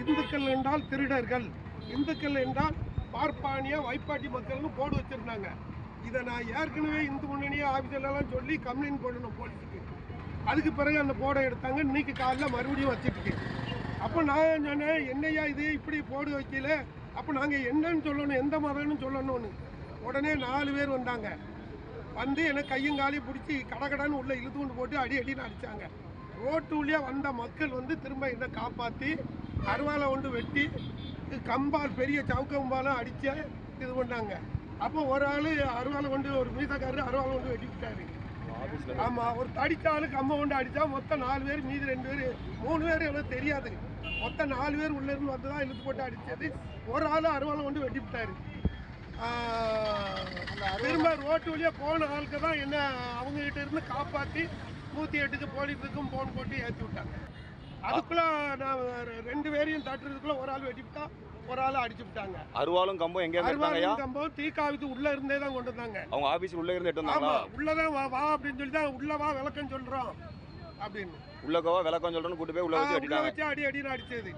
இந்துக்கள் என்றால் திருடர்கள். இந்துக்கள் என்றால் பார்ப்பானிய வைப்பாட்டி மக்கள்னு போர்டு வச்சிருந்தாங்க. இதை நான் ஏற்கனவே இந்து முன்னணி ஆஃபீஸர்லாம் சொல்லி கம்ப்ளைண்ட் போடணும் போலீஸுக்கு. அதுக்கு பிறகு அந்த போர்டை எடுத்தாங்க. இன்னைக்கு காலையில் மறுபடியும் வச்சுட்டு அப்போ நான் சொன்னேன் என்னய்யா இது? இப்படி போர்டு வைக்கல. அப்போ நாங்கள் என்னன்னு சொல்லணும்? எந்த மதம்னு சொல்லணும்னு. உடனே நாலு பேர் வந்தாங்க. வந்து எனக்கு கையும் காலையும் பிடிச்சி கடகடன்னு உள்ளே இழுத்து கொண்டு போட்டு அடி அடின்னு அடித்தாங்க ரோட்டு வழியாக வந்த மக்கள் வந்து திரும்ப என்னை காப்பாற்றி அருவாலை கொண்டு வெட்டி கம்பால் பெரிய சவுக்கம்பாலும் அடித்து இது பண்ணாங்க. அப்போ ஒரு ஆள் அருவாலை கொண்டு ஒரு மீசக்காரர் அருவாலை கொண்டு வெட்டி விட்டாரு ஆமாம் ஒரு தடிச்ச ஆளு கம்பை கொண்டு அடித்தா மொத்தம் நாலு பேர் மீதி ரெண்டு பேர் மூணு பேர் எனக்கு தெரியாது. மொத்தம் நாலு பேர் உள்ள இருந்து வந்து தான் இழுத்து போட்டு அடிச்சது. ஒரு ஆள் அருவாலை கொண்டு வெட்டி விட்டாரு ஆஹ், திரும்ப ரோட்டு வழியாக போன ஆளுக்கு தான் என்ன அவங்க கிட்ட இருந்து காப்பாற்றி நூற்றி எட்டுக்கு போலீஸுக்கும் ஃபோன் போட்டு ஏற்றி விட்டாங்க. அதுக்குள்ள நான் ரெண்டு பேரையும் தட்டுறதுக்குள்ள ஒரு ஆள் வெட்டி விட்டா ஒரு ஆள் அடிச்சு விட்டாங்க. அருவாளும் கம்பம் எங்க அருவாளும் கம்பம் தீக்காவுக்கு உள்ள இருந்தே தான் கொண்டு வந்தாங்க. அவங்க ஆபீஸ் உள்ள இருந்து எடுத்து ஆமா வந்தாங்களா உள்ளதான் வா வா அப்படின்னு சொல்லி தான் உள்ள வா விளக்கம் சொல்றோம் அப்படின்னு. உள்ளக்கவா விளக்கம் சொல்றேன்னு கூட்டு போய் உள்ள வச்சு அடி அடின்னு அடிச்சது.